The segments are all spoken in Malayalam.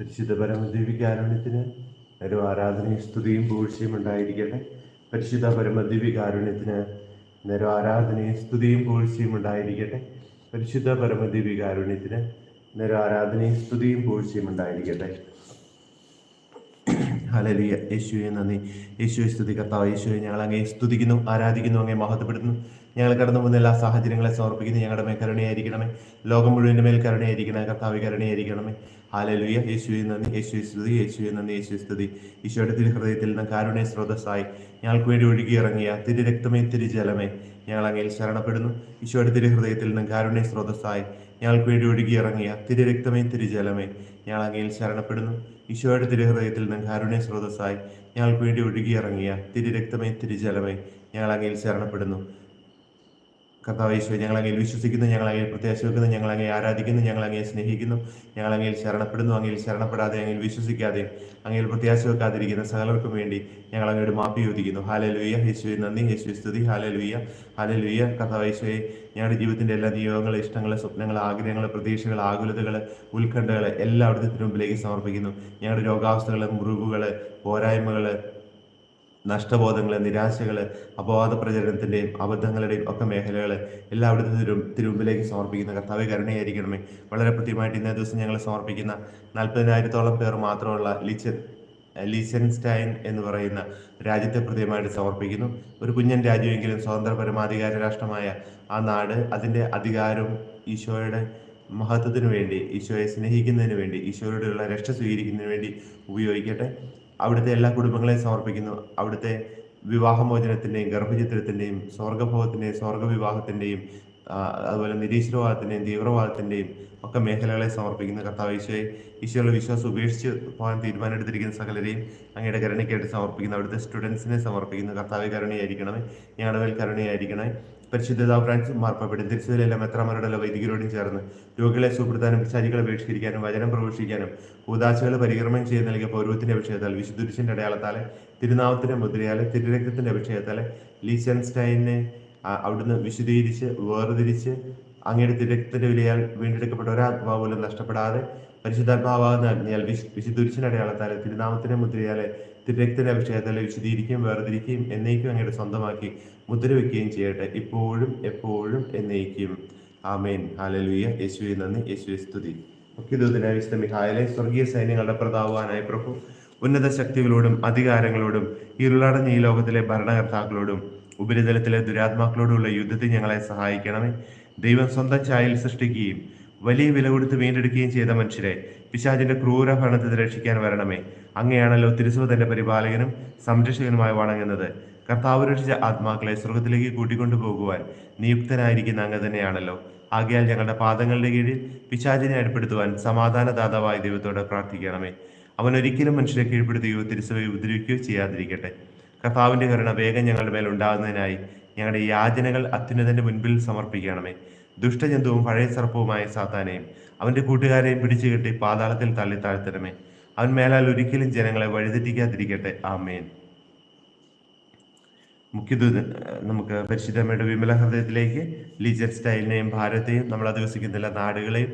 പരിശുദ്ധ പരമദിവികാരുണ്യത്തിന് ഒരു ആരാധനയും സ്തുതിയും പൂഴ്ചയും ഉണ്ടായിരിക്കട്ടെ. പരിശുദ്ധ പരമദിവികാരുണ്യത്തിന് നേരം ആരാധനയും സ്തുതിയും പൂഴ്ചയും ഉണ്ടായിരിക്കട്ടെ. പരിശുദ്ധ പരമദിവികാരുണ്യത്തിന് നേരം ആരാധനയും സ്തുതിയും പൂഴ്ചയും ഉണ്ടായിരിക്കട്ടെ. ഹലലിയ യേശുവെ നന്ദി. യേശുവെ സ്തുതി. കർത്താവ് യേശുവെ ഞങ്ങൾ അങ്ങേ സ്തുതിക്കുന്നു ആരാധിക്കുന്നു അങ്ങേ മഹത്വപ്പെടുന്നു ഞങ്ങൾ കടന്നു പോകുന്ന എല്ലാ സാഹചര്യങ്ങളെ സമർപ്പിക്കുന്നു. ഞങ്ങളുടെ മേൽ കരുണയായിരിക്കണമേ. ലോകം മുഴുവന്റെ മേൽ കരുണയായിരിക്കണമേ. കർത്താവ് കരുണയായിരിക്കണമേ. ഹാലലുയ. യേശുവെ നന്ദി. യേശുവെ സ്തുതി. യേശുവെ നന്ദി. യേശു സ്തുതി. ഈശോയുടെ തിരുഹൃദയത്തിൽ നിന്ന് കാരുണ്യ സ്രോതസ്സായി ഞങ്ങൾക്ക് വേണ്ടി ഒഴുകിയിറങ്ങിയ തിരു രക്തമേ തിരു ജലമേ ഞങ്ങൾ അങ്ങയിൽ ശരണപ്പെടുന്നു. ഈശോയുടെ തിരുഹൃദയത്തിൽ നിന്ന് കാരുണ്യ സ്രോതസ്സായി ഞങ്ങൾക്ക് വേണ്ടി ഒഴുകിയിറങ്ങിയ തിരു രക്തമേ തിരു ജലമേ ഞങ്ങൾ അങ്ങയിൽ ശരണപ്പെടുന്നു. ഈശോയുടെ തിരുഹൃദയത്തിൽ നിന്ന് കാരുണ്യ സ്രോതസ്സായി ഞങ്ങൾക്ക് വേണ്ടി ഒഴുകിയിറങ്ങിയ തിരു രക്തമേ തിരു ജലമേ ഞങ്ങൾ അങ്ങയിൽ ശരണപ്പെടുന്നു. കർത്താവ് ഈശോ ഞങ്ങൾ അങ്ങയിൽ വിശ്വസിക്കുന്നു ഞങ്ങൾ അങ്ങയിൽ പ്രത്യാശ വെക്കുന്നു ഞങ്ങൾ അങ്ങേ ആരാധിക്കുന്നു ഞങ്ങൾ അങ്ങയെ സ്നേഹിക്കുന്നു ഞങ്ങൾ അങ്ങയിൽ ശരണപ്പെടുന്നു അങ്ങയിൽ ശരണപ്പെടാതെ അങ്ങയിൽ വിശ്വസിക്കാതെ അങ്ങയിൽ പ്രത്യാശ വെക്കാതിരിക്കുന്ന സകലർക്കും വേണ്ടി ഞങ്ങൾ അങ്ങയോട് മാപ്പി ചോദിക്കുന്നു. ഹാലലുയ്യ യേശുവെ നന്ദി യേശു സ്തുതി. ഹാലലുയ്യ ഹാലലുയ്യ കർത്താവ് യേശുവെ ഞങ്ങളുടെ ജീവിതത്തിന്റെ എല്ലാ നിയോഗങ്ങൾ ഇഷ്ടങ്ങൾ സ്വപ്നങ്ങൾ ആഗ്രഹങ്ങൾ പ്രതീക്ഷകൾ ആകുലതകൾ ഉത്കണ്ഠകൾ എല്ലാ അവിടുത്തെ മുമ്പിലേക്ക് സമർപ്പിക്കുന്നു. ഞങ്ങളുടെ രോഗാവസ്ഥകൾ മുറിവുകൾ പോരായ്മകൾ നഷ്ടബോധങ്ങൾ നിരാശകൾ അപവാദ പ്രചരണത്തിന്റെയും അബദ്ധങ്ങളുടെയും ഒക്കെ മേഖലകൾ എല്ലാം അവിടുത്തെ തിരു തിരുമുമ്പിലേക്ക് സമർപ്പിക്കുന്ന കർത്താവ് കരുണയായിരിക്കണമേ. വളരെ കൃത്യമായിട്ട് ഇന്നേ ദിവസം ഞങ്ങൾ സമർപ്പിക്കുന്ന നാൽപ്പതിനായിരത്തോളം പേർ മാത്രമുള്ള ലിച്ചൻ ലീസൻസ്റ്റൈൻ എന്ന് പറയുന്ന രാജ്യത്തെ പ്രതിയമായിട്ട് സമർപ്പിക്കുന്നു. ഒരു കുഞ്ഞൻ രാജ്യമെങ്കിലും സ്വതന്ത്ര പരമാധികാര രാഷ്ട്രമായ ആ നാട് അതിന്റെ അധികാരവും ഈശോയുടെ മഹത്വത്തിന് വേണ്ടി ഈശോയെ സ്നേഹിക്കുന്നതിന് വേണ്ടി ഈശോയോടുള്ള രക്ഷ സ്വീകരിക്കുന്നതിന് വേണ്ടി ഉപയോഗിക്കട്ടെ. അവിടുത്തെ എല്ലാ കുടുംബങ്ങളെയും സമർപ്പിക്കുന്നു. അവിടുത്തെ വിവാഹമോചനത്തിന്റെയും ഗർഭചിത്രത്തിന്റെയും സ്വർഗഭോഗത്തിന്റെയും സ്വർഗവിവാഹത്തിന്റെയും അതുപോലെ നിരീശ്വരവാദത്തിന്റെയും തീവ്രവാദത്തിന്റെയും ഒക്കെ മേഖലകളെ സമർപ്പിക്കുന്ന. കർത്താവ് ഈശോയെ ഈശോയുടെ വിശ്വാസം ഉപേക്ഷിച്ച് പോകാൻ തീരുമാനമെടുത്തിരിക്കുന്ന സകലരെയും അങ്ങയുടെ കരുണയ്ക്കായിട്ട് സമർപ്പിക്കുന്നു. അവിടുത്തെ സ്റ്റുഡൻസിനെ സമർപ്പിക്കുന്നു. കർത്താവ് കരുണയായിരിക്കണമേ. ഞങ്ങളുടെ മേൽ പരിശുദ്ധത ഫ്രാൻസ് മാർപ്പാപ്പെടും തിരിച്ചുവരെല്ലാം എത്രമാരുടെ വൈദികരോടും ചേർന്ന് രോഗികളെ സുപ്രധാനം പിശാചികളെ ബഹിഷ്കരിക്കാനും വചനം പ്രവേശിക്കാനും ഉദാശകൾ പരിക്രമം ചെയ്ത് നൽകിയ പൗരവത്തിന്റെ അഭിഷേകത്താൽ വിശുദ്ധുരിശിന്റെ അടയാളത്താലെ തിരുനാമത്തിന്റെ മുദ്രയാലെ തിരുരക്തത്തിന്റെ അഭിഷേകത്താലെ ലീസൻസ്റ്റൈനെ അവിടുന്ന് വിശുദ്ധീകരിച്ച് വേർതിരിച്ച് അങ്ങയുടെ തിരക്കത്തിന്റെ വിലയാൽ വീണ്ടെടുക്കപ്പെട്ട ഒരാത്മാവ് പോലും നഷ്ടപ്പെടാതെ പരിശുദ്ധാത്മാവാകുന്ന അഗ്നിയാൽ വിശ് വിശുദ്ധുരിശിന്റെ അടയാളത്താലെ തിരുനാമത്തിന്റെ മുദ്രയാലെ തിരക്തിന്റെ അഭിഷേകത്താലെ വിശുദ്ധീകരിക്കുകയും വേർതിരിക്കുകയും എന്നേക്കും അങ്ങയുടെ സ്വന്തമാക്കി മുദ്ര വയ്ക്കുകയും ചെയ്യട്ടെ. ഇപ്പോഴും എപ്പോഴും എന്നേക്കും. ആമേൻ. ഹാലലുയ യേശുവെ നന്ദി. യേശുവെ സ്തുതി. മുഖ്യദൂതനായ വിശുദ്ധ സ്വർഗീയ സൈന്യങ്ങളുടെ പ്രതാപവാനായ പ്രഭു ഉന്നത ശക്തികളോടും അധികാരങ്ങളോടും ഇരുളടഞ്ഞ ഈ ലോകത്തിലെ ഭരണകർത്താക്കളോടും ഉപരിതലത്തിലെ ദുരാത്മാക്കളോടുള്ള യുദ്ധത്തിൽ ഞങ്ങളെ സഹായിക്കണമേ. ദൈവം സ്വന്തം ചായയിൽ സൃഷ്ടിക്കുകയും വലിയ വില കൊടുത്ത് വീണ്ടെടുക്കുകയും ചെയ്ത മനുഷ്യരെ പിശാചിന്റെ ക്രൂര ഭരണത്തിൽ രക്ഷിക്കാൻ വരണമേ. അങ്ങനെയാണല്ലോ തിരുസുവതന്റെ പരിപാലകനും സംരക്ഷകനുമായി വണങ്ങുന്നത്. കർത്താവ് രക്ഷിച്ച ആത്മാക്കളെ സ്വർഗത്തിലേക്ക് കൂട്ടിക്കൊണ്ടു പോകുവാൻ നിയുക്തനായിരിക്കുന്ന അങ്ങ് തന്നെയാണല്ലോ. ആകയാൽ ഞങ്ങളുടെ പാദങ്ങളുടെ കീഴിൽ പിശാചിനെ ഏർപ്പെടുത്തുവാൻ സമാധാനദാതാവായ ദൈവത്തോട് പ്രാർത്ഥിക്കണമേ. അവൻ ഒരിക്കലും മനുഷ്യരെ കീഴ്പ്പെടുത്തുകയോ തിരുസഭയെ ഉപദ്രവിക്കുകയോ ചെയ്യാതിരിക്കട്ടെ. കർത്താവിന്റെ കരുണ വേഗം ഞങ്ങളുടെ മേൽ ഉണ്ടാകുന്നതിനായി ഞങ്ങളുടെ യാചനകൾ അത്യുന്നതന്റെ മുൻപിൽ സമർപ്പിക്കണമേ. ദുഷ്ടജന്തുവും പഴയ സർപ്പവുമായ സാത്താനെയും അവന്റെ കൂട്ടുകാരെയും പിടിച്ചു കെട്ടി പാതാളത്തിൽ തള്ളി താഴ്ത്തണമേ. അവൻ മേലാൽ ഒരിക്കലും ജനങ്ങളെ വഴിതെറ്റിക്കാതിരിക്കട്ടെ. ആമേൻ. മുഖ്യദൂതൻ നമുക്ക് പരിശുദ്ധമ്മയുടെ വിമല ഹൃദയത്തിലേക്ക് ലീജൻ സ്റ്റൈലിനെയും ഭാരത്തെയും നമ്മൾ അധിവസിക്കുന്ന നാടുകളെയും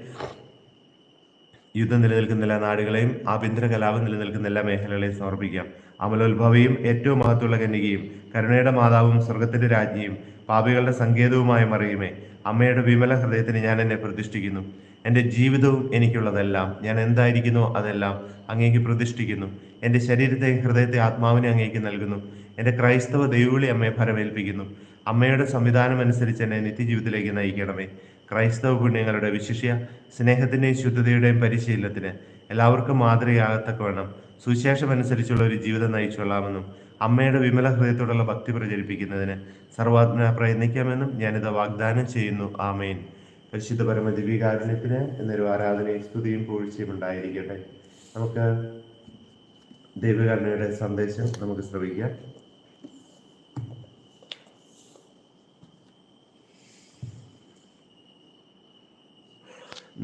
യുദ്ധം നിലനിൽക്കുന്ന എല്ലാ നാടുകളെയും ആഭ്യന്തര കലാപം നിലനിൽക്കുന്ന എല്ലാ മേഖലകളെയും സമർപ്പിക്കാം. അമലോത്ഭവയും ഏറ്റവും മഹത്വമുള്ള കന്യകയും കരുണയുടെ മാതാവും സ്വർഗത്തിന്റെ രാജ്ഞിയും പാപികളുടെ സങ്കേതവുമായ മറിയുമേ. അമ്മയുടെ വിമല ഹൃദയത്തിന് ഞാൻ എന്നെ പ്രതിഷ്ഠിക്കുന്നു. എന്റെ ജീവിതവും എനിക്കുള്ളതെല്ലാം ഞാൻ എന്തായിരിക്കുന്നു അതെല്ലാം അങ്ങേക്ക് പ്രതിഷ്ഠിക്കുന്നു. എന്റെ ശരീരത്തെ ഹൃദയത്തെ ആത്മാവിനെ അങ്ങേക്ക് നൽകുന്നു. എന്റെ ക്രൈസ്തവ ദൈവവിളി അമ്മയെ ഫലമേൽപ്പിക്കുന്നു അമ്മയുടെ സംവിധാനം അനുസരിച്ച് എന്നെ നിത്യജീവിതത്തിലേക്ക് നയിക്കണമേ. ക്രൈസ്തവ പുണ്യങ്ങളുടെ വിശിഷ്യ സ്നേഹത്തിന്റെയും ശുദ്ധതയുടെയും പരിശീലനത്തിന് എല്ലാവർക്കും മാതൃകയാകത്തക്കവണ്ണം സുശേഷം അനുസരിച്ചുള്ള ഒരു ജീവിതം നയിച്ചുകൊള്ളാമെന്നും അമ്മയുടെ വിമല ഹൃദയത്തോടുള്ള ഭക്തി പ്രചരിപ്പിക്കുന്നതിന് സർവാത്മന പ്രയത്നിക്കാമെന്നും ഞാനിത് വാഗ്ദാനം ചെയ്യുന്നു. ആമേൻ. പരിശുദ്ധ പരമ ദിവ്യകാരുണ്യത്തിന് എന്നൊരു ആരാധനയും സ്തുതിയും പൂഴ്ചയും ഉണ്ടായിരിക്കട്ടെ. നമുക്ക് ദൈവകാരുണ്യയുടെ സന്ദേശം നമുക്ക് ശ്രവിക്കാം.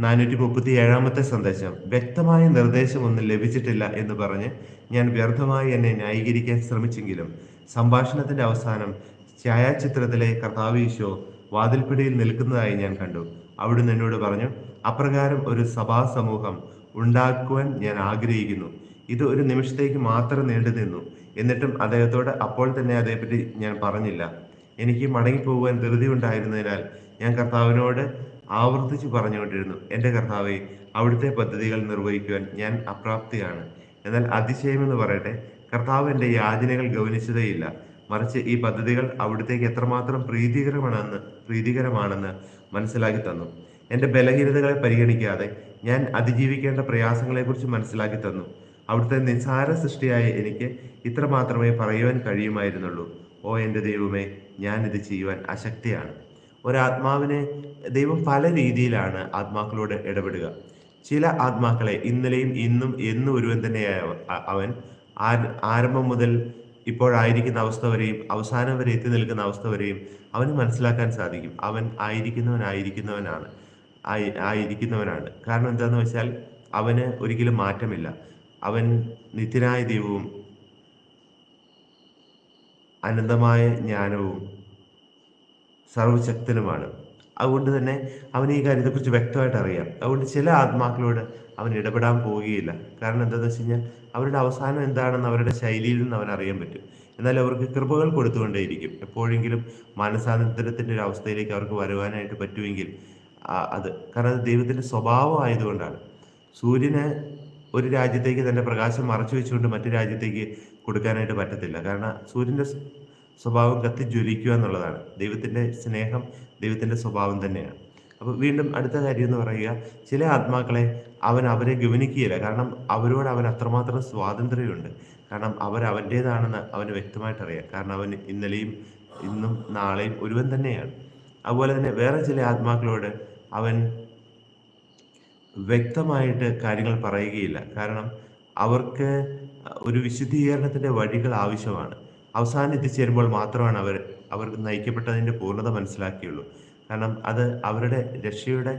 നാനൂറ്റി മുപ്പത്തി ഏഴാമത്തെ സന്ദേശം. വ്യക്തമായ നിർദ്ദേശമൊന്നും ലഭിച്ചിട്ടില്ല എന്ന് പറഞ്ഞ് ഞാൻ വ്യർത്ഥമായി എന്നെ ന്യായീകരിക്കാൻ ശ്രമിച്ചെങ്കിലും സംഭാഷണത്തിന്റെ അവസാനം ഛായാചിത്രത്തിലെ കർത്താവീശോ വാതിൽപ്പിടിയിൽ നിൽക്കുന്നതായി ഞാൻ കണ്ടു. അവിടുന്ന് എന്നോട് പറഞ്ഞു അപ്രകാരം ഒരു സഭാ സമൂഹം ഉണ്ടാക്കുവാൻ ഞാൻ ആഗ്രഹിക്കുന്നു. ഇത് ഒരു നിമിഷത്തേക്ക് മാത്രം നീണ്ടു നിന്നു. എന്നിട്ടും അദ്ദേഹത്തോട് അപ്പോൾ തന്നെ അതേപ്പറ്റി ഞാൻ പറഞ്ഞില്ല. എനിക്ക് മടങ്ങിപ്പോകുവാൻ ധൃതി ഉണ്ടായിരുന്നതിനാൽ ഞാൻ കർത്താവിനോട് ആവർത്തിച്ച് പറഞ്ഞുകൊണ്ടിരുന്നു എന്റെ കർത്താവെ അവിടുത്തെ പദ്ധതികൾ നിർവഹിക്കുവാൻ ഞാൻ അപ്രാപ്തിയാണ്. എന്നാൽ അതിശയമെന്ന് പറയട്ടെ കർത്താവ് എന്റെ യാചനകൾ ഗൗനിച്ചതേയില്ല. മറിച്ച് ഈ പദ്ധതികൾ അവിടുത്തേക്ക് എത്രമാത്രം പ്രീതികരമാണെന്ന് പ്രീതികരമാണെന്ന് മനസ്സിലാക്കി തന്നു. എന്റെ ബലഹീനതകളെ പരിഗണിക്കാതെ ഞാൻ അതിജീവിക്കേണ്ട പ്രയാസങ്ങളെക്കുറിച്ച് മനസ്സിലാക്കി തന്നു. അവിടുത്തെ നിസ്സാര സൃഷ്ടിയായ എനിക്ക് ഇത്ര മാത്രമേ പറയുവാൻ കഴിയുമായിരുന്നുള്ളൂ. ഓ എന്റെ ദൈവമേ ഞാൻ ഇത് ചെയ്യുവാൻ അശക്തിയാണ്. ഒരാത്മാവിനെ ദൈവം പല രീതിയിലാണ് ആത്മാക്കളോട് ഇടപെടുക. ചില ആത്മാക്കളെ ഇന്നലെയും ഇന്നും എന്നും ഒരുവൻ തന്നെയായ അവൻ ആരംഭം മുതൽ ഇപ്പോഴായിരിക്കുന്ന അവസ്ഥ വരെയും അവസാനം വരെ എത്തി നിൽക്കുന്ന അവസ്ഥ വരെയും അവന് മനസ്സിലാക്കാൻ സാധിക്കും. അവൻ ആയിരിക്കുന്നവനായിരിക്കുന്നവനാണ്. ആയി- ആയിരിക്കുന്നവനാണ്. കാരണം എന്താന്ന് വെച്ചാൽ അവന് ഒരിക്കലും മാറ്റമില്ല. അവൻ നിത്യനായ ദൈവവും അനന്തമായ ജ്ഞാനവും സർവശക്തനുമാണ്. അതുകൊണ്ട് തന്നെ അവൻ ഈ കാര്യത്തെക്കുറിച്ച് വ്യക്തമായിട്ട് അറിയാം. അതുകൊണ്ട് ചില ആത്മാക്കളോട് അവൻ ഇടപെടാൻ പോവുകയില്ല. കാരണം എന്താണെന്ന് വെച്ച് കഴിഞ്ഞാൽ അവരുടെ അവസാനം എന്താണെന്ന് അവരുടെ ശൈലിയിൽ നിന്ന് അവൻ അറിയാൻ പറ്റും. എന്നാൽ അവർക്ക് കൃപകൾ കൊടുത്തുകൊണ്ടേയിരിക്കും. എപ്പോഴെങ്കിലും മാനസാന്തരത്തിന്റെ ഒരു അവസ്ഥയിലേക്ക് അവർക്ക് വരുവാനായിട്ട് പറ്റുമെങ്കിൽ അത്. കാരണം അത് ദൈവത്തിന്റെ സ്വഭാവം ആയതുകൊണ്ടാണ്. സൂര്യന് ഒരു രാജ്യത്തേക്ക് തന്റെ പ്രകാശം മറച്ചു വെച്ചുകൊണ്ട് മറ്റു രാജ്യത്തേക്ക് കൊടുക്കാനായിട്ട് പറ്റത്തില്ല. കാരണം സൂര്യന്റെ സ്വഭാവം കത്തിജ്വലിക്കുക എന്നുള്ളതാണ്. ദൈവത്തിന്റെ സ്നേഹം ദൈവത്തിന്റെ സ്വഭാവം തന്നെയാണ്. അപ്പോൾ വീണ്ടും അടുത്ത കാര്യം എന്ന് പറയുക ചില ആത്മാക്കളെ അവൻ അവരെ ഗവനിക്കുകയില്ല കാരണം അവരോട് അവൻ അത്രമാത്രം സ്വാതന്ത്ര്യമുണ്ട്. കാരണം അവർ അവന്റേതാണെന്ന് അവന് വ്യക്തമായിട്ട് അറിയാം. കാരണം അവൻ ഇന്നലെയും ഇന്നും നാളെയും ഒരുവൻ തന്നെയാണ്. അതുപോലെ തന്നെ വേറെ ചില ആത്മാക്കളോട് അവൻ വ്യക്തമായിട്ട് കാര്യങ്ങൾ പറയുകയില്ല. കാരണം അവർക്ക് ഒരു വിശുദ്ധീകരണത്തിന്റെ വഴികൾ ആവശ്യമാണ്. അവസാനം എത്തിച്ചേരുമ്പോൾ മാത്രമാണ് അവർ അവർ നയിക്കപ്പെട്ടതിന്റെ പൂർണത മനസ്സിലാക്കിയുള്ളൂ. കാരണം അത് അവരുടെ രക്ഷയുടെ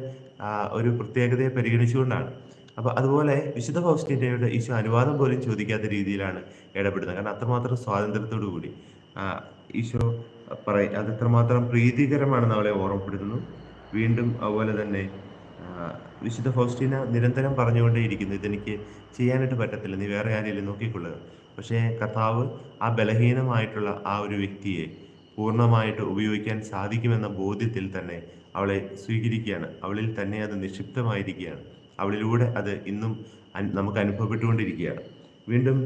ഒരു പ്രത്യേകതയെ പരിഗണിച്ചുകൊണ്ടാണ്. അപ്പോൾ അതുപോലെ വിശുദ്ധ ഫൗസ്റ്റീനയുടെ ഈശോ അനുവാദം പോലും ചോദിക്കാത്ത രീതിയിലാണ് ഇടപെടുന്നത്. കാരണം അത്രമാത്രം സ്വാതന്ത്ര്യത്തോടു കൂടി ഈശോ പറയ അത് എത്രമാത്രം പ്രീതികരമാണെന്ന് അവളെ ഓർമ്മപ്പെടുത്തുന്നു. വീണ്ടും അതുപോലെ തന്നെ വിശുദ്ധ ഫൗസ്റ്റീന നിരന്തരം പറഞ്ഞുകൊണ്ടേയിരിക്കുന്നു ഇതെനിക്ക് ചെയ്യാനായിട്ട് പറ്റത്തില്ല നീ വേറെ ആരെങ്കിലും നോക്കിക്കൊള്ളുക? പക്ഷേ കർത്താവ് ആ ബലഹീനമായിട്ടുള്ള ആ ഒരു വ്യക്തിയെ പൂർണമായിട്ട് ഉപയോഗിക്കാൻ സാധിക്കുമെന്ന ബോധ്യത്തിൽ തന്നെ അവളെ സ്വീകരിക്കുകയാണ്. അവളിൽ തന്നെ അത് നിക്ഷിപ്തമായിരിക്കുകയാണ്. അവളിലൂടെ അത് ഇന്നും നമുക്ക് അനുഭവപ്പെട്ടുകൊണ്ടിരിക്കുകയാണ്. വീണ്ടും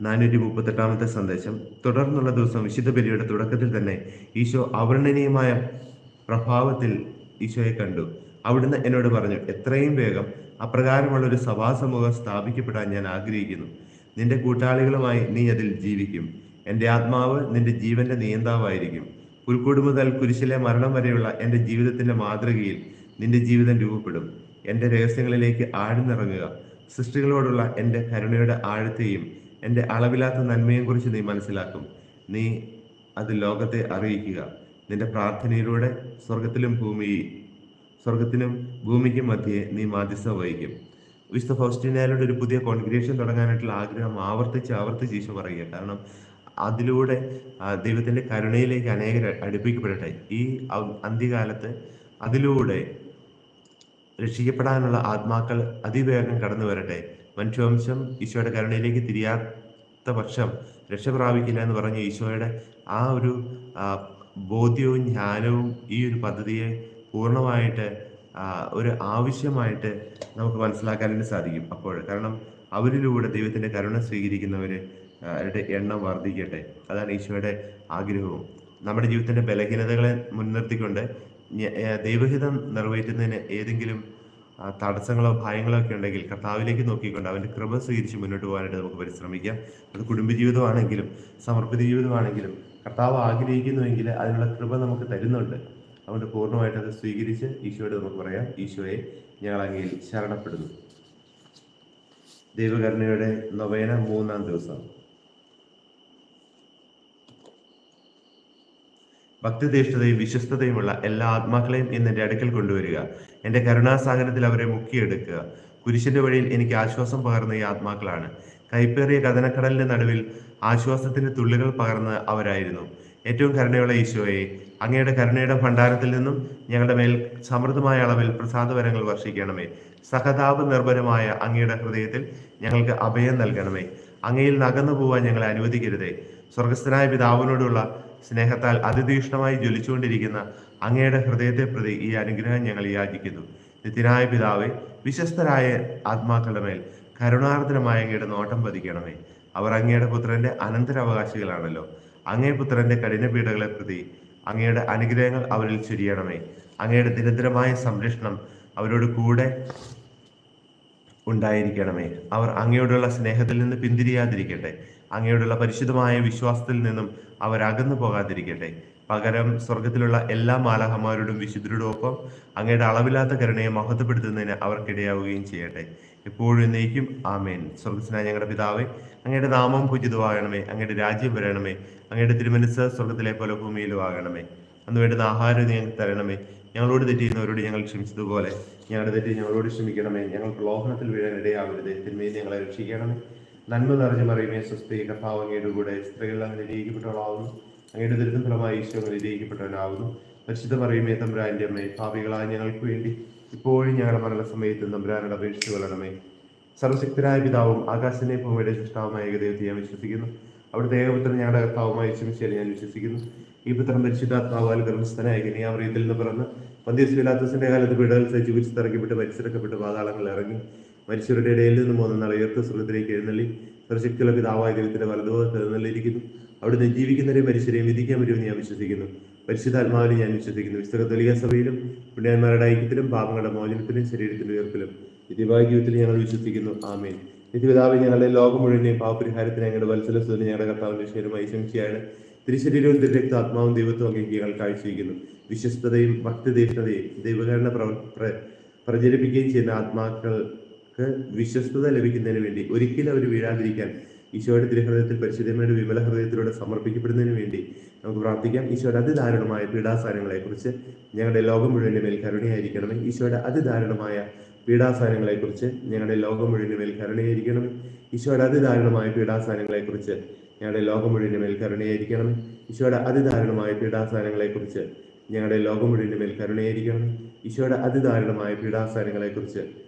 നാനൂറ്റി മുപ്പത്തെട്ടാമത്തെ സന്ദേശം. തുടർന്നുള്ള ദിവസം വിശുദ്ധ ബലിയുടെ തുടക്കത്തിൽ തന്നെ ഈശോ അവർണനീയമായ പ്രഭാവത്തിൽ ഈശോയെ കണ്ടു. അവിടുന്ന് എന്നോട് പറഞ്ഞു എത്രയും വേഗം അപ്രകാരമുള്ള ഒരു സഭാസമൂഹം സ്ഥാപിക്കപ്പെടാൻ ഞാൻ ആഗ്രഹിക്കുന്നു. നിന്റെ കൂട്ടാളികളുമായി നീ അതിൽ ജീവിക്കും. എന്റെ ആത്മാവ് നിന്റെ ജീവന്റെ നിയന്താവായിരിക്കും. പുൽക്കൂട് മുതൽ കുരിശിലെ മരണം വരെയുള്ള എന്റെ ജീവിതത്തിന്റെ മാതൃകയിൽ നിന്റെ ജീവിതം രൂപപ്പെടും. എന്റെ രഹസ്യങ്ങളിലേക്ക് ആഴ്ന്നിറങ്ങുക. സൃഷ്ടികളോടുള്ള എന്റെ കരുണയുടെ ആഴത്തെയും എന്റെ അളവില്ലാത്ത നന്മയെയും കുറിച്ച് നീ മനസ്സിലാക്കും. നീ അത് ലോകത്തെ അറിയിക്കുക. നിന്റെ പ്രാർത്ഥനയിലൂടെ സ്വർഗത്തിലും ഭൂമി സ്വർഗത്തിനും ഭൂമിക്കും മധ്യേ നീ മാധ്യസ്ഥ വഹിക്കും. വിശുദ്ധ ഫൗസ്റ്റിനയുടെ ഒരു പുതിയ കോൺഗ്രേഷൻ തുടങ്ങാനായിട്ടുള്ള ആഗ്രഹം ആവർത്തിച്ച് ആവർത്തിച്ച് ഈശോ പറയുക. കാരണം അതിലൂടെ ദൈവത്തിന്റെ കരുണയിലേക്ക് അനേകർ അടുപ്പിക്കപ്പെടട്ടെ. ഈ അന്ത്യകാലത്ത് അതിലൂടെ രക്ഷിക്കപ്പെടാനുള്ള ആത്മാക്കൾ അതിവേഗം കടന്നു വരട്ടെ. മനുഷ്യവംശം ഈശോയുടെ കരുണയിലേക്ക് തിരിയാത്ത പക്ഷം രക്ഷ പ്രാപിക്കില്ല എന്ന് പറഞ്ഞ ഈശോയുടെ ആ ഒരു ബോധ്യവും ജ്ഞാനവും ഈ ഒരു പദ്ധതിയെ പൂർണമായിട്ട് ഒരു ആവശ്യമായിട്ട് നമുക്ക് മനസ്സിലാക്കാനായിട്ട് സാധിക്കും അപ്പോൾ. കാരണം അവരിലൂടെ ദൈവത്തിന്റെ കരുണ സ്വീകരിക്കുന്നവര് അവരുടെ എണ്ണം വർദ്ധിക്കട്ടെ. അതാണ് ഈശോയുടെ ആഗ്രഹവും. നമ്മുടെ ജീവിതത്തിന്റെ ബലഹീനതകളെ മുൻനിർത്തിക്കൊണ്ട് ദൈവഹിതം നിറവേറ്റുന്നതിന് ഏതെങ്കിലും തടസ്സങ്ങളോ ഭയങ്ങളോ ഒക്കെ ഉണ്ടെങ്കിൽ കർത്താവിലേക്ക് നോക്കിക്കൊണ്ട് അവന്റെ കൃപ സ്വീകരിച്ച് മുന്നോട്ട് പോകാനായിട്ട് നമുക്ക് പരിശ്രമിക്കാം. അത് കുടുംബജീവിതമാണെങ്കിലും സമർപ്പിത ജീവിതമാണെങ്കിലും കർത്താവ് ആഗ്രഹിക്കുന്നുവെങ്കിൽ അതിനുള്ള കൃപ നമുക്ക് തരുന്നുണ്ട്. അതുകൊണ്ട് പൂർണമായിട്ട് അത് സ്വീകരിച്ച് ഈശോയോട് നമുക്ക് പറയാം ഈശോയെ ഞങ്ങൾ അങ്ങയിൽ ശരണപ്പെടുന്നു. ദൈവകരുണയുടെ നൊവേന മൂന്നാം ദിവസം. ഭക്തിധിഷ്ഠതയും വിശ്വസ്തതയുമുള്ള എല്ലാ ആത്മാക്കളെയും ഇന്ന് എന്റെ അടുക്കൽ കൊണ്ടുവരിക. എന്റെ കരുണാസാഗരത്തിൽ അവരെ മുക്കിയെടുക്കുക. കുരിശിന്റെ വഴിയിൽ എനിക്ക് ആശ്വാസം പകർന്ന ഈ ആത്മാക്കളാണ്. കൈപ്പേറിയ കഥനക്കടലിന്റെ നടുവിൽ ആശ്വാസത്തിന്റെ തുള്ളികൾ പകർന്ന അവരായിരുന്നു. ഏറ്റവും കരുണയുള്ള ഈശോയെ അങ്ങയുടെ കരുണയുടെ ഭണ്ഡാരത്തിൽ നിന്നും ഞങ്ങളുടെ മേൽ സമൃദ്ധമായ അളവിൽ പ്രസാദവരങ്ങൾ വർഷിക്കണമേ. സഹതാപ നിർഭരമായ അങ്ങയുടെ ഹൃദയത്തിൽ ഞങ്ങൾക്ക് അഭയം നൽകണമേ. അങ്ങയിൽ നകന്നു പോവാൻ ഞങ്ങളെ അനുവദിക്കരുതേ. സ്വർഗസ്ഥനായ പിതാവിനോടുള്ള സ്നേഹത്താൽ അതിതീക്ഷ്ണമായി ജ്വലിച്ചുകൊണ്ടിരിക്കുന്ന അങ്ങയുടെ ഹൃദയത്തെ പ്രതി ഈ അനുഗ്രഹം ഞങ്ങൾ യാചിക്കുന്നു. നിത്യനായ പിതാവെ വിശ്വസ്തരായ ആത്മാക്കളുടെ മേൽ കരുണാർദ്രമായ അങ്ങയുടെ നോട്ടം പതിക്കണമേ. അവർ അങ്ങയുടെ പുത്രന്റെ അനന്തരാവകാശികളാണല്ലോ. അങ്ങേ പുത്രന്റെ കഠിനപീഠകളെ പ്രതി അങ്ങയുടെ അനുഗ്രഹങ്ങൾ അവരിൽ ചുരിയണമേ. അങ്ങയുടെ നിരന്തരമായ സംരക്ഷണം അവരോട് കൂടെ ഉണ്ടായിരിക്കണമേ. അവർ അങ്ങയോടുള്ള സ്നേഹത്തിൽ നിന്ന് പിന്തിരിയാതിരിക്കട്ടെ. അങ്ങയോടുള്ള പരിശുദ്ധമായ വിശ്വാസത്തിൽ നിന്നും അവർ അകന്നു പോകാതിരിക്കട്ടെ. പകരം സ്വർഗത്തിലുള്ള എല്ലാ മാലാഹമാരോടും വിശുദ്ധരോടും ഒപ്പം അങ്ങയുടെ അളവില്ലാത്ത കരുണയെ മഹത്വപ്പെടുത്തുന്നതിന് അവർക്കിടയാവുകയും ചെയ്യട്ടെ. എപ്പോഴും എന്നേക്കും ആമേൻ. സ്വർഗസ്നായ ഞങ്ങളുടെ പിതാവേ അങ്ങയുടെ നാമം പൂജിതമാകണമേ. അങ്ങയുടെ രാജ്യം വരണമേ. അങ്ങയുടെ തിരുമനസ് സ്വർഗത്തിലെ പോലെ ഭൂമിയിലും ആകണമേ. അന്ന് വേണ്ടുന്ന ആഹാരം ഞങ്ങൾക്ക് തരണമേ. ഞങ്ങളോട് തെറ്റിയുന്നവരോട് ഞങ്ങൾ ക്ഷമിച്ചതുപോലെ ഞങ്ങളുടെ തെറ്റി ഞങ്ങളോട് ക്ഷമിക്കണമേ. ഞങ്ങൾക്ക് ലോഹനത്തിൽ വീഴാൻ ഇടയാവരുത് തിന്മയിൽ ഞങ്ങളെ രക്ഷിക്കണമേ. നന്മ നിറഞ്ഞ മറിയുമേ സ്വസ്തി കർത്താവ് അങ്ങയുടെ കൂടെ സ്ത്രീകൾ അങ്ങനെ നിരീക്കപ്പെട്ടവളാവുന്നു അങ്ങയുടെ ദുരിതം ഫലമായി ഈശോ അങ്ങനെ പരിശുദ്ധ മറിയുമേ തമ്പുരാന്റെ അമ്മേ ഭാവികളായ ഞങ്ങൾക്ക് വേണ്ടി ഇപ്പോഴും ഞങ്ങളുടെ മരണസമയത്ത് നമ്പുരാനോട് അപേക്ഷിച്ചു കൊള്ളണമേ. സർവശക്തനായ പിതാവും ആകാശനെ ഭൂമിയുടെ സൃഷ്ടാവുമായ ഏകദൈവത്തെ ഞാൻ വിശ്വസിക്കുന്നു. അവിടുത്തെ ഏകപുത്രൻ ഞങ്ങളുടെ കർത്താവുമായി ക്ഷമിച്ചാൽ ഞാൻ വിശ്വസിക്കുന്നു. ഈ പുത്രൻ പരിശുദ്ധാത്മാവാൽ ഗർഭസ്ഥനായ കനിയാവറിയത്തിൽ നിന്ന് പിറന്ന് പന്ത്യസ്വിലാത്തസിന്റെ കാലത്ത് വീടുകൾ സഹിച്ച് കുരിച്ചിറക്കപ്പെട്ട് മരിച്ചിറക്കപ്പെട്ട് പാതാളങ്ങൾ ഇറങ്ങി മനുഷ്യരുടെ ഇടയിൽ നിന്ന് മൂന്ന് നാളെ ഉയർത്ത സ്വർഗത്തിലേക്ക് എഴുന്നള്ളി. സർശക്തിയുള്ള പിതാവായ ദൈവത്തിന്റെ വലതുഭാഗത്ത് എഴുന്നള്ളിയിരിക്കുന്നു അവിടുന്ന് ജീവിക്കുന്നവരെയും മനുഷ്യരെയും വിധിക്കാൻ വരുമെന്ന് ഞാൻ വിശ്വസിക്കുന്നു. പരിശുദ്ധാത്മാവിനെ ഞാൻ വിശ്വസിക്കുന്നു. വിശുദ്ധ കത്തോലിക സഭയിലും പുണ്യന്മാരുടെ ഐക്യത്തിലും പാപങ്ങളുടെ മോചനത്തിലും ശരീരത്തിന്റെ ഉയർപ്പിലും നിത്യഭാഗ്യത്തിൽ ഞങ്ങൾ വിശ്വസിക്കുന്നു. ആമേൻ. നിത്യപിതാവ് ഞങ്ങളുടെ ലോകം മുഴുവനെയും പാപപരിഹാരത്തിന് ഞങ്ങളുടെ വത്സലസ്വത്തിന് ഞങ്ങളുടെ കർത്താവിന്റെ ശരീരമായി ശംശിയാണ് തിരുശരീരവും തിരുരക്ത ആത്മാവും ദൈവത്വം ഒക്കെ ഞങ്ങൾ കാഴ്ചവെക്കുന്നു വിശ്വസ്തതയും ഭക്തിദീഷ്ണതയും ദൈവകരണ പ്രവർ പ്ര- പ്രചരിപ്പിക്കുകയും ചെയ്യുന്ന ആത്മാക്കൾക്ക് വിശ്വസ്തത ലഭിക്കുന്നതിന് വേണ്ടി ഒരിക്കലും അവർ വീഴാതിരിക്കാൻ ഈശോയുടെ തിരുഹൃദയത്തിൽ പരിശുദ്ധമ്മയുടെ വിമല ഹൃദയത്തിലൂടെ സമർപ്പിക്കപ്പെടുന്നതിന് വേണ്ടി നമുക്ക് പ്രാർത്ഥിക്കാം. ഈശോയുടെ അതിദാരുണമായ പീഡാസാരങ്ങളെ കുറിച്ച് ഞങ്ങളുടെ ലോകം മുഴുവന്റെ മേൽ കരുണയായിരിക്കണമേ. ഈശോയുടെ അതിദാരുണമായ പീഡാസാരങ്ങളെ കുറിച്ച് ഞങ്ങളുടെ ലോകം മുഴുവന്റെ മേൽ കരുണയായിരിക്കണമേ. ഈശോയുടെ അതിദാരുണമായ പീഡാസാരങ്ങളെ കുറിച്ച് ഞങ്ങളുടെ ലോകം മുഴുവന്റെ മേൽ കരുണയായിരിക്കണമേ. ഈശോയുടെ അതിദാരുണമായ പീഡാസാരങ്ങളെ കുറിച്ച് ഞങ്ങളുടെ ലോകം മുഴുവന്റെ മേൽ കരുണയായിരിക്കണമേ. ഈശോയുടെ അതിദാരുണമായ പീഡാസാരങ്ങളെ കുറിച്ച്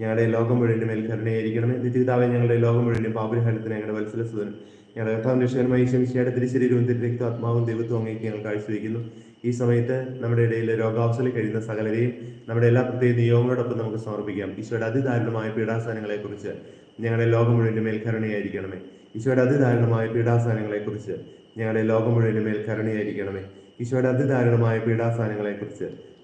ഞങ്ങളുടെ ലോകം മുഴുവനും മേൽ കരുണയായിരിക്കണമേ നിത്യപിതാവെ ഞങ്ങളുടെ ലോകം മുഴുവനും പാപരിഹാരത്തിന് ഞങ്ങളുടെ വത്സലസുതൻ ഞങ്ങളുടെ കർത്താവിന്റെ രക്ഷകരമായി ഈശ്വമിശിയുടെ തിരുശരീരവും തിരുരക്ത ആത്മാവും ദൈവത്വം അങ്ങേക്ക് ഞങ്ങൾ കാഴ്ചവെക്കുന്നു ഈ സമയത്ത് നമ്മുടെ ഇടയിൽ രോഗാവസ്ഥയിൽ കഴിയുന്ന സകലരെയും നമ്മുടെ എല്ലാ പ്രത്യേക നിയോഗങ്ങളോടൊപ്പം നമുക്ക് സമർപ്പിക്കാം. ഈശോയുടെ അതിദാരുണമായ പീഡാസനങ്ങളെ കുറിച്ച് ഞങ്ങളുടെ ലോകം മുഴുവനും മേൽ കരുണയായിരിക്കണമേ ഈശോയുടെ അതിദാരുണമായ പീഡാസനങ്ങളെ കുറിച്ച് ഞങ്ങളുടെ ലോകം മുഴുവനും മേൽ കരുണയായിരിക്കണമേ ഈശോയുടെ അതിദാരുണമായ പീഡാസനങ്ങളെ കുറിച്ച്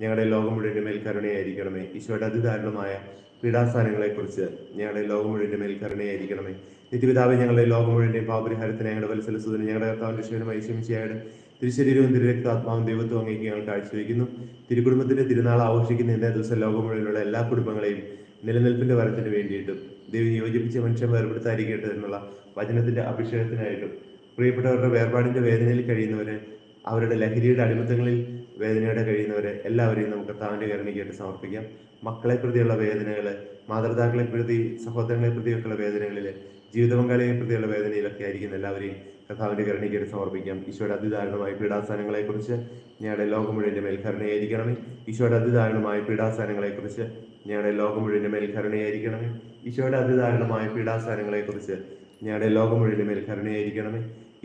ഞങ്ങളുടെ ലോകം മുഴുവന്റെ മേൽ കരുണയായിരിക്കണമേ. ഈശോയുടെ അതിദാരുണമായ പീഡാസ്ഥാനങ്ങളെക്കുറിച്ച് കുറിച്ച് ഞങ്ങളുടെ ലോകം മുഴുവന്റെ മേൽ കരുണയായിരിക്കണമേ. നിത്യപിതാവ് ഞങ്ങളുടെ ലോകം മുഴുവന്റെ പാപരിഹാരത്തിന് ഞങ്ങളുടെ വത്സലസുതന് ഞങ്ങളുടെ കർത്താവിന്റെ ശിവനുമായി ശമിച്ചയായുടെ തിരുശരീരവും തിരുരക്താത്മാവും ദൈവത്വം അങ്ങേക്ക് ഞങ്ങൾ കാഴ്ചവെക്കുന്നു തിരുകുടുംബത്തിന്റെ തിരുനാൾ ആഘോഷിക്കുന്ന ഇന്നേ ദിവസം ലോകം മുഴുവനുള്ള എല്ലാ കുടുംബങ്ങളെയും നിലനിൽപ്പിന്റെ വരത്തിന് വേണ്ടിയിട്ടും ദൈവം യോജിപ്പിച്ച മനുഷ്യൻ വേർപെടുത്താതിരിക്കട്ടെ എന്നുള്ള വചനത്തിന്റെ അഭിഷേകത്തിനായിട്ടും പ്രിയപ്പെട്ടവരുടെ വേർപാടിന്റെ വേദനയിൽ കഴിയുന്നവരെ അവരുടെ ലഹരിയുടെ അടിമത്തങ്ങളിൽ വേദനയോടെ കഴിയുന്നവരെ എല്ലാവരെയും നമുക്ക് താവിന്റെ കരുണയ്ക്കായിട്ട് സമർപ്പിക്കാം. മക്കളെ പ്രതിയുള്ള വേദനകൾ മാതാപിതാക്കളെ പ്രതി സഹോദരങ്ങളെ പ്രതിയൊക്കെയുള്ള വേദനകളിൽ ജീവിത പങ്കാളിയെ പ്രതിയുള്ള വേദനയിലൊക്കെ ആയിരിക്കുന്ന എല്ലാവരെയും കർത്താവിന്റെ കരുണയ്ക്കായിട്ട് സമർപ്പിക്കാം. ഈശോയുടെ അതിദാരുണമായ പീഡാസ്ഥാനങ്ങളെ കുറിച്ച് ഞങ്ങളുടെ ലോകം മുഴുവന്റെ മേൽ കരുണയായിരിക്കണമേ. ഈശോയുടെ അതിദാരുണമായ പീഡാസ്ഥാനങ്ങളെ കുറിച്ച് ഞങ്ങളുടെ ലോകം മുഴുവന്റെ മേൽ കരുണയായിരിക്കണമേ. ഈശോയുടെ അതിദാരുണമായ പീഡാസ്ഥാനങ്ങളെ കുറിച്ച് ഞങ്ങളുടെ ലോകം മുഴുവന്റെ മേൽ കരുണയായിരിക്കണമേ.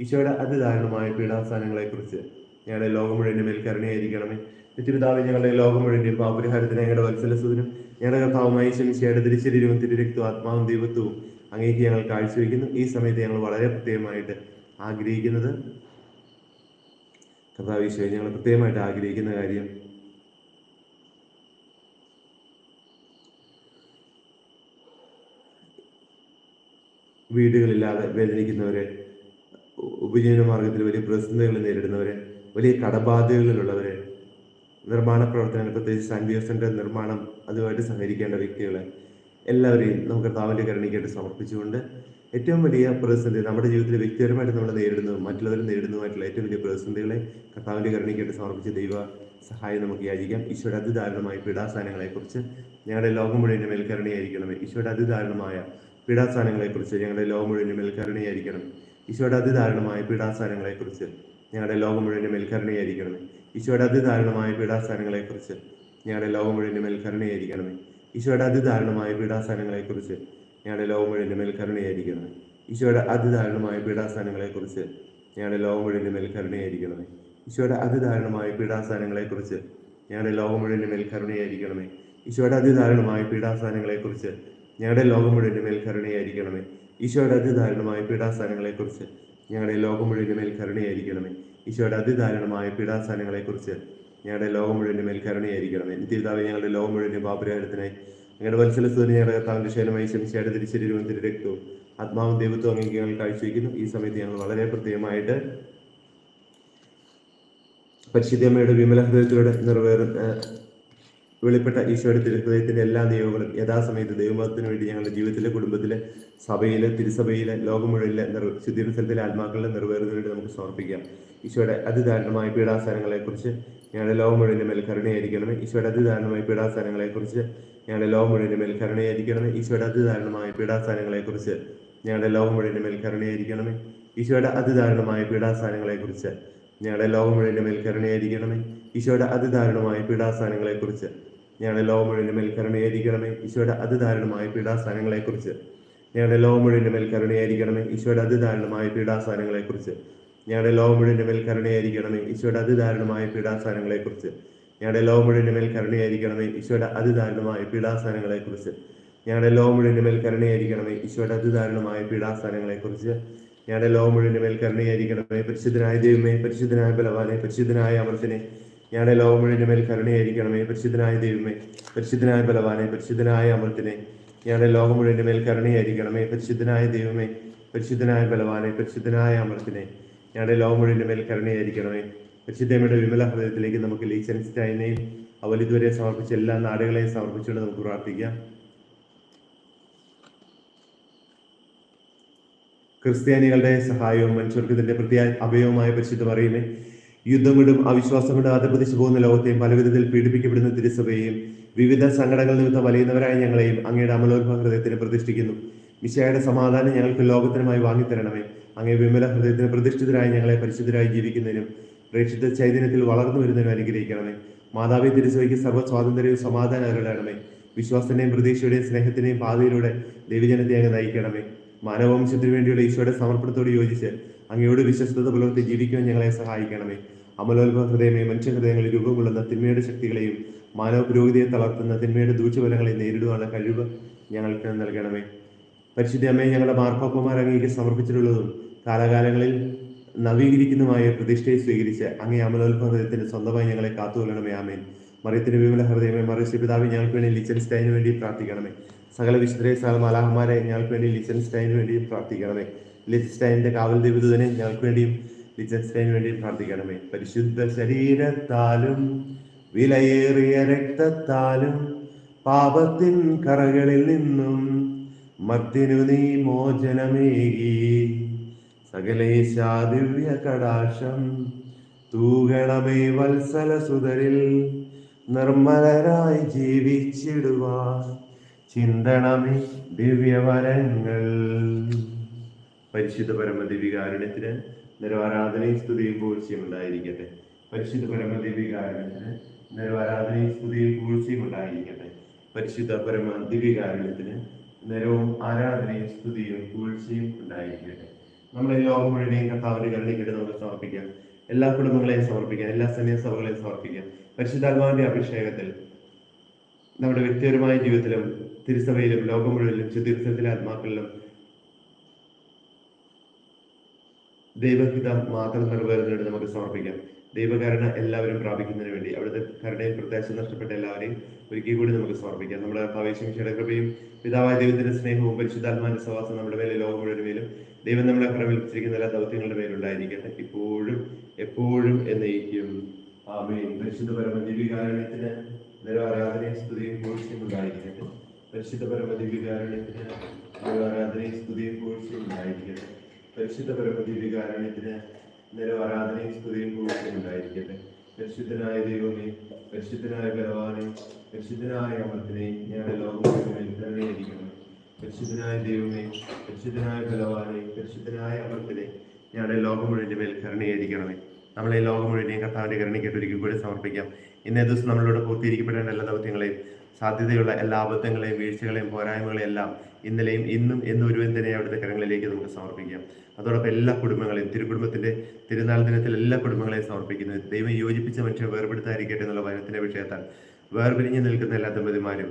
ഈശോയുടെ അതിദാരുണമായ പീഡാസ്ഥാനങ്ങളെക്കുറിച്ച് ഞങ്ങളുടെ ലോകം മുഴുവന്റെ മേൽ കരുണയായിരിക്കണമേ. നിത്യപിതാവ് ഞങ്ങളുടെ ലോകം മുഴുവന്റെ പാപരിഹാരത്തിന് ഞങ്ങളുടെ വത്സലസുദിനും ഞങ്ങളുടെ കർത്താവുമായി ശമിശയുടെ തിരിശരീരവും തിരുരക്തവും ആത്മാവും ദൈവത്വവും അങ്ങേക്ക് ഞങ്ങൾ കാഴ്ചവെക്കുന്നു ഈ സമയത്ത് ഞങ്ങൾ വളരെ പ്രത്യേകമായിട്ട് ആഗ്രഹിക്കുന്നത് കർത്താവ് ഈശോയെ ഞങ്ങൾ പ്രത്യേകമായിട്ട് ആഗ്രഹിക്കുന്ന കാര്യം വീടുകളില്ലാതെ വേദനിക്കുന്നവരെ ഉപജീവന മാർഗത്തിൽ വലിയ പ്രതിസന്ധികൾ നേരിടുന്നവരെ വലിയ കടബാധ്യതകളിലുള്ളവരെ നിർമ്മാണ പ്രവർത്തനങ്ങൾ പ്രത്യേകിച്ച് സാൻവിയോ സെന്റർ നിർമ്മാണം അതുമായിട്ട് സഹകരിക്കേണ്ട വ്യക്തികളെ എല്ലാവരെയും നമുക്ക് കർത്താവിന്റെ കരണിക്കായിട്ട് സമർപ്പിച്ചുകൊണ്ട് ഏറ്റവും വലിയ പ്രതിസന്ധി നമ്മുടെ ജീവിതത്തിൽ വ്യക്തിപരമായിട്ട് നമ്മൾ നേരിടുന്നതും മറ്റുള്ളവർ നേരിടുന്നതുമായിട്ടുള്ള ഏറ്റവും വലിയ പ്രതിസന്ധികളെ കർത്താവിന്റെ കരണിക്കായിട്ട് സമർപ്പിച്ച് ദൈവ സഹായം നമുക്ക് യാചിക്കാം. ഈശോയുടെ അതിദാരുണമായ പീഡാസാനങ്ങളെക്കുറിച്ച് ഞങ്ങളുടെ ലോകം മുഴുവൻ മേൽക്കരണിയായിരിക്കണം ഈശോയുടെ അതിദാരുണമായ പീഡാസ്ഥാനങ്ങളെക്കുറിച്ച് ഞങ്ങളുടെ ലോകം മുഴുവൻ മേൽക്കരണിയായിരിക്കണം കരുണയായിരിക്കണം. ഈശോയുടെ അതിദാരുണമായ പീഡാസ്ഥാനങ്ങളെക്കുറിച്ച് ഞങ്ങളുടെ ലോകം മുഴുവൻ മേൽ ഈശോയുടെ അതിദാരുണമായ പീഡാസ്ഥാനങ്ങളെക്കുറിച്ച് ഞങ്ങളുടെ ലോകം മുഴുവൻ മേൽ ഈശോയുടെ അതിദാരുണമായ പീഡാസ്ഥാനങ്ങളെക്കുറിച്ച് ഞങ്ങളുടെ ലോകം മുഴുവൻ മേൽ ഈശോയുടെ അതിദാരുണമായ പീഡാസ്ഥാനങ്ങളെക്കുറിച്ച് ഞങ്ങളുടെ ലോകം മുഴുവൻ മേൽ ഈശോയുടെ അതിദാരുണമായ പീഡാസ്ഥാനങ്ങളെക്കുറിച്ച് ഞങ്ങളുടെ ലോകം മുഴുവൻ മേൽ ഈശോയുടെ അതിദാരുണമായ പീഡാസ്ഥാനങ്ങളെക്കുറിച്ച് ഞങ്ങളുടെ ലോകം മുഴുവൻ മേൽ ഈശോയുടെ അതിദാരുണമായ പീഡാസ്ഥാനങ്ങളെക്കുറിച്ച് ഞങ്ങളുടെ ലോകം മുഴുവൻ മേൽ കരുണയായിരിക്കണമേ. ഈശോയുടെ അതിദാരുണമായ പീഡാസ്ഥാനങ്ങളെക്കുറിച്ച് ഞങ്ങളുടെ ലോകം മുഴുവൻ മേൽ കരുണയായിരിക്കണമേ. നിത്യതാവ് ഞങ്ങളുടെ ലോകം മുഴുവൻ പാപരിഹാരത്തിനായി ഞങ്ങളുടെ വത്സലസ്തുതി ഞങ്ങളുടെ കർത്താവിന്റെ ശൈലമായി ശമിച്ചയുടെ തിരിച്ചരിവും തിരുരക്തവും ആത്മാവും ദൈവത്വം അങ്ങനെ ഞങ്ങൾ കാഴ്ചവെക്കുന്നു ഈ സമയത്ത് ഞങ്ങൾ വളരെ പ്രത്യേകമായിട്ട് പരിശുദ്ധമ്മയുടെ വിമല ഹൃദയത്തിലൂടെ നിറവേറുന്ന വെളിപ്പെട്ട ഈശോയുടെ തിരുഹൃദയത്തിന്റെ എല്ലാ നിയമങ്ങളും യഥാസമയത്ത് ദൈവമതത്തിന് വേണ്ടി ഞങ്ങളുടെ ജീവിതത്തിലെ കുടുംബത്തിലെ സഭയിലെ തിരുസഭയിലെ ലോകം മുഴുവനിലെ നിർ ശുദ്ധീകരണത്തിലെ ആത്മാക്കളുടെ നിറവേറുന്നതിന് വേണ്ടി നമുക്ക് സമർപ്പിക്കാം. ഈശോയുടെ അതിദാരുണമായ പീഡാസനങ്ങളെക്കുറിച്ച് ഞങ്ങളുടെ ലോകം മുഴുവന്റെ മേൽ കരുണയായിരിക്കണമേ. ഈശോയുടെ അതിദാരുണമായ ഞങ്ങളുടെ ലോകം മുഴുവന്റെ മേൽ കരുണയായിരിക്കണമേ. ഈശോയുടെ അതിദാരുണമായ ഞങ്ങളുടെ ലോകം മുഴുവന്റെ മേൽ കരുണയായിരിക്കണമേ. ഈശോയുടെ അതിദാരുണമായ ഞങ്ങളുടെ ലോകം മുഴുവന്റെ മേൽ കരുണയായിരിക്കണമേ. ഈശോയുടെ അതിദാരുണമായ ഞങ്ങളുടെ ലോകം മുഴുവന്റെ മേൽ കരുണയായിരിക്കണമേ. ഈശോയുടെ അതിദാരുണമായ പീഡാസ്ഥാനങ്ങളെക്കുറിച്ച്. ഞങ്ങളുടെ ലോകം മുഴുവന്റെ മേൽ കരുണയായിരിക്കണമേ. ഈശോയുടെ അതിദാരുണമായ പീഡാസ്ഥാനങ്ങളെക്കുറിച്ച്. ഞങ്ങളുടെ ലോകം മുഴുവന്റെ മേൽ കരുണയായിരിക്കണമേ. ഈശോയുടെ അതിദാരുണമായ പീഡാസ്ഥാനങ്ങളെക്കുറിച്ച്. ഞങ്ങളുടെ ലോകം മുഴുവന്റെ മേൽ കരുണയായിരിക്കണമേ. ഈശോയുടെ അതിദാരുണമായ പീഡാസ്ഥാനങ്ങളെക്കുറിച്ച്. ഞങ്ങളുടെ ലോകം മുഴുവന്റെ മേൽ കരുണയായിരിക്കണമേ. ഈശോയുടെ അതിദാരുണമായ പീഡാസ്ഥാനങ്ങളെക്കുറിച്ച്. ഞങ്ങളുടെ ലോകം മുഴുവന്റെ മേൽ കരുണയായിരിക്കണമേ. പരിശുദ്ധനായ ദൈവമേ പരിശുദ്ധനായ ബലവാനെ പരിശുദ്ധനായ അമർത്തിനെ ഞങ്ങളുടെ ലോകം മുഴുവന്റെ മേൽ കരുണയായിരിക്കണമേ. പരിശുദ്ധനായ ദൈവമേ പരിശുദ്ധനായ ബലവാനെ പരിശുദ്ധനായ അമൃത്തിനെ ഞങ്ങളുടെ ലോകം മുഴുവന്റെ മേൽ കരുണയായിരിക്കണമേ. പരിശുദ്ധനായ ദൈവമേ പരിശുദ്ധനായ ബലവാനെ പരിശുദ്ധനായ അമൃത്തിനെ ഞങ്ങളുടെ ലോകം മുഴുവന്റെ മേൽ കരുണയായിരിക്കണമേ പരിശുദ്ധമ്മയുടെ വിമല ഹൃദയത്തിലേക്ക് നമുക്ക് ലീച്ചൻസ്റ്റൈനെയും അവൽ ഇതുവരെ സമർപ്പിച്ച എല്ലാ നാടുകളെയും സമർപ്പിച്ചുകൊണ്ട് നമുക്ക് പ്രാർത്ഥിക്കാം. ക്രിസ്ത്യാനികളുടെ സഹായവും മനുഷ്യർക്ക് ഇതിന്റെ പ്രത്യേക അഭയവുമായ പരിശുദ്ധം പറയുമേ യുദ്ധം അവിശ്വാസങ്ങളും അധപതിച്ചു പോകുന്ന ലോകത്തെയും പലവിധത്തിൽ പീഡിപ്പിക്കപ്പെടുന്ന തിരുസഭയെയും വിവിധ സങ്കടങ്ങൾ നിമിത്തം വലയുന്നവരായ ഞങ്ങളെയും അങ്ങയുടെ അമലോത്ഭവ ഹൃദയത്തിന് പ്രതിഷ്ഠിക്കുന്നു. മിശയുടെ സമാധാനം ഞങ്ങൾക്ക് ലോകത്തിനുമായി വാങ്ങിത്തരണമേ. അങ്ങേ വിമല ഹൃദയത്തിന് പ്രതിഷ്ഠിതരായ ഞങ്ങളെ പരിശുദ്ധരായി ജീവിക്കുന്നതിനും പ്രേക്ഷിത ചൈതന്യത്തിൽ വളർന്നു വരുന്നതിനും അനുഗ്രഹിക്കണമേ. മാതാവി തിരുസഭയ്ക്ക് സർവ സ്വാതന്ത്ര്യവും സമാധാനം അരുളണമേ. വിശ്വാസത്തിന്റെയും പ്രതീക്ഷയുടെയും സ്നേഹത്തിന്റെയും പാതയിലൂടെ ദൈവജനത്തെ അങ്ങ് നയിക്കണമേ. മാനവവംശത്തിനു വേണ്ടിയുള്ള ഈശോയുടെ സമർപ്പണത്തോട് യോജിച്ച് അങ്ങയോട് വിശ്വസ്തത പുലർത്തി ജീവിക്കുവാൻ ഞങ്ങളെ സഹായിക്കണമേ. അമലോത്ഭവ ഹൃദയമേ മനുഷ്യ ഹൃദയങ്ങളിൽ രൂപം കൊള്ളുന്ന തിന്മയുടെ ശക്തികളെയും മാനവ പുരോഗതിയെ തളർത്തുന്ന തിന്മയുടെ ദൂഷ്യഫലങ്ങളെ നേരിടുവാനുള്ള കഴിവ് ഞങ്ങൾക്ക് നൽകണമേ. പരിശുദ്ധ അമ്മയെ ഞങ്ങളുടെ മാർപ്പാപ്പമാർ അങ്ങേക്ക് സമർപ്പിച്ചിട്ടുള്ളതും കാലാകാലങ്ങളിൽ നവീകരിക്കുന്നതുമായ പ്രതിഷ്ഠയെ സ്വീകരിച്ച് അങ്ങേ അമലോത്ഭവ ഹൃദയത്തിന് സ്വന്തമായി ഞങ്ങളെ കാത്തുകൊള്ളണമേ. ആമേൻ. മറിയത്തിന്റെ വിമല ഹൃദയമേ മറിയ പിതാവ് ഞങ്ങൾക്ക് വേണ്ടി ലിച്ചൻസ്റ്റൈന് വേണ്ടി പ്രാർത്ഥിക്കണമേ. സകല വിശുദ്ധരെ സകല മലാഹമാരെ ഞങ്ങൾക്ക് വേണ്ടി ലിച്ചൻസ്റ്റൈന് വേണ്ടിയും പ്രാർത്ഥിക്കണമേ. ലിച്ചൻസ്റ്റൈനിന്റെ കാവൽ ദേവിതനെ ഞങ്ങൾക്ക് വേണ്ടിയും ലിച്ചൻസ്റ്റൈന് വേണ്ടി പ്രാർത്ഥിക്കണമേ. പരിശുദ്ധ ശരീരത്താലും വിലയേറിയ രക്തത്താലും പാപത്തിൻ കറകളിൽ നിന്നും മത്തിനു നീ മോചനമേകി. സകലേശാ ദിവ്യ കടാശം തൂകണമേ വത്സല സുതരിൽ നിർമ്മലരായി ജീവിച്ചിടുവാൻ. ചിന്തണമേ ദിവ്യവരങ്ങൾ. പരിശുദ്ധ പരമദിവികാരുണ്യത്തിന് നിരവാരാധനയും സ്തുതിയും പൂഴ്ചയും ഉണ്ടായിരിക്കട്ടെ. പരിശുദ്ധ പരമദിവികാരുണ്യത്തിന് നിരവാരാധനയും സ്തുതിയും പൂഴ്ചയും ഉണ്ടായിരിക്കട്ടെ. പരിശുദ്ധ പരമ ദിവ്യകാരുണ്യത്തിന് നിരവും ആരാധനയും സ്തുതിയും പൂഴ്ചയും ഉണ്ടായിരിക്കട്ടെ. നമ്മളെ ലോകം മുഴുവനെയും കർത്താവിന്റെ കരുണയ്ക്കിട്ട് നമുക്ക് സമർപ്പിക്കാം. എല്ലാ കുടുംബങ്ങളെയും സമർപ്പിക്കാം. എല്ലാ സമയ സഭകളെയും സമർപ്പിക്കാം. പരിശുദ്ധാത്മാവിന്റെ അഭിഷേകത്തിൽ നമ്മുടെ വ്യക്തിപരമായ ജീവിതത്തിലും തിരുസഭയിലും ലോകം മുഴുവനിലും ചിതീർത്ഥത്തിലെ ആത്മാക്കളിലും ദൈവഹിതം മാത്രം നിറവേറുന്നതിന് നമുക്ക് സമർപ്പിക്കാം. ദൈവകരുണ എല്ലാവരും പ്രാപിക്കുന്നതിന് വേണ്ടി അവിടുത്തെ കരുണയും പ്രത്യാശം നഷ്ടപ്പെട്ട എല്ലാവരെയും ഒരിക്കൽ കൂടി നമുക്ക് സമർപ്പിക്കാം. നമ്മുടെ പ്രവേശം ക്ഷേത്രകൃപയും പിതാവായ ദൈവത്തിന്റെ സ്നേഹവും പരിശുദ്ധാത്മാന്റെ സവാസം നമ്മുടെ മേലെ ലോകം മുഴുവൻ മേലും ദൈവം നമ്മളെ പ്രബലിപ്പിച്ചിരിക്കുന്ന എല്ലാ ദൗത്യങ്ങളുടെ മേലുണ്ടായിരിക്കട്ടെ ഇപ്പോഴും എപ്പോഴും എന്നേക്കും. ആമേൻ. പരിശുദ്ധ ദിവ്യകാരണത്തിന് ദിവ്യകാരുണ്യത്തിന് നിരവാരാധനയും സ്തുതിയും പൂഴ്ചയും ഉണ്ടായിരിക്കട്ടെ. പരിശുദ്ധ പരമ ദിവ്യകാരുണ്യത്തിന് നിരവാരാധനയും സ്തുതിയും പൂഴ്ചയും ഉണ്ടായിരിക്കട്ടെ. പരിശുദ്ധ പരമ ദിവ്യകാരുണ്യത്തിന് ആരാധനയും സ്തുതിയും പൂഴ്ചയും ഉണ്ടായിരിക്കട്ടെ. പരിശുദ്ധനായ ദൈവമേ പരിശുദ്ധനായ ബലവാനെ പരിശുദ്ധനായ അമർത്തിനെ ഞങ്ങളുടെ ലോകത്തിനായിരിക്കണം പരിശുദ്ധനായ ദൈവമേ പരിശുദ്ധനായ ബലവാനെ പരിശുദ്ധനായ അമർത്തിനെ ഞങ്ങളുടെ ലോകം മുഴുവന്റെ മേൽ കരുണയായിരിക്കണമേ. നമ്മളെ ലോകം മുഴുവനെയും കർത്താവിന്റെ കരുണയ്ക്കായിട്ട് കൂടി സമർപ്പിക്കാം. ഇന്നേ ദിവസം നമ്മളിവിടെ പൂർത്തീകരിക്കപ്പെടേണ്ട എല്ലാ ദൗത്യങ്ങളെയും സാധ്യതയുള്ള എല്ലാ അബദ്ധങ്ങളെയും വീഴ്ചകളെയും പോരായ്മകളെയും എല്ലാം ഇന്നലെയും ഇന്നും എന്നൊരുവൻ തന്നെ അവിടുത്തെ കരങ്ങളിലേക്ക് നമുക്ക് സമർപ്പിക്കാം. അതോടൊപ്പം എല്ലാ കുടുംബങ്ങളെയും തിരുകുടുംബത്തിന്റെ തിരുനാൾ ദിനത്തിൽ എല്ലാ കുടുംബങ്ങളെയും സമർപ്പിക്കുന്നു. ദൈവം യോജിപ്പിച്ച മനുഷ്യരെ വേർപെടുത്താതിരിക്കട്ടെ എന്നുള്ള വചനത്തിന്റെ വിഷയത്താൽ വേർപിരിഞ്ഞ് നിൽക്കുന്ന എല്ലാ ദമ്പതിമാരും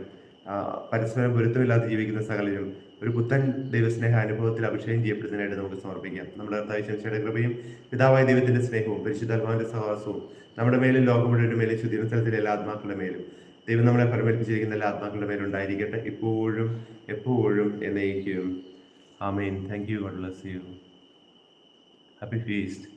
പരസ്പരം പൊരുത്തമില്ലാതെ ജീവിക്കുന്ന സകലരും ഒരു പുത്തൻ ദൈവസ്നേഹ അനുഭവത്തിൽ അഭിഷേകം ചെയ്യപ്പെടുന്നതിനായിട്ട് നമുക്ക് സമർപ്പിക്കാം. നമ്മുടെ കർത്താവ് ശംശയുടെ കൃപയും പിതാവായ ദൈവത്തിന്റെ സ്നേഹവും പരിശുദ്ധാത്മാവിന്റെ സഹവാസവും നമ്മുടെ മേലും ലോകം മുഴുവൻ മേലും ശുദ്ധീനസ്ഥലത്തിലെ എല്ലാ ആത്മാക്കളുടെ മേലും ദൈവം നമ്മളെ പരിമേൽപ്പിച്ചിരിക്കുന്ന എല്ലാ ആത്മാക്കളുടെ മേലും ഉണ്ടായിരിക്കട്ടെ. ഇപ്പോഴും എപ്പോഴും എന്നേക്കും. ആമേൻ. Thank you God bless you happy feast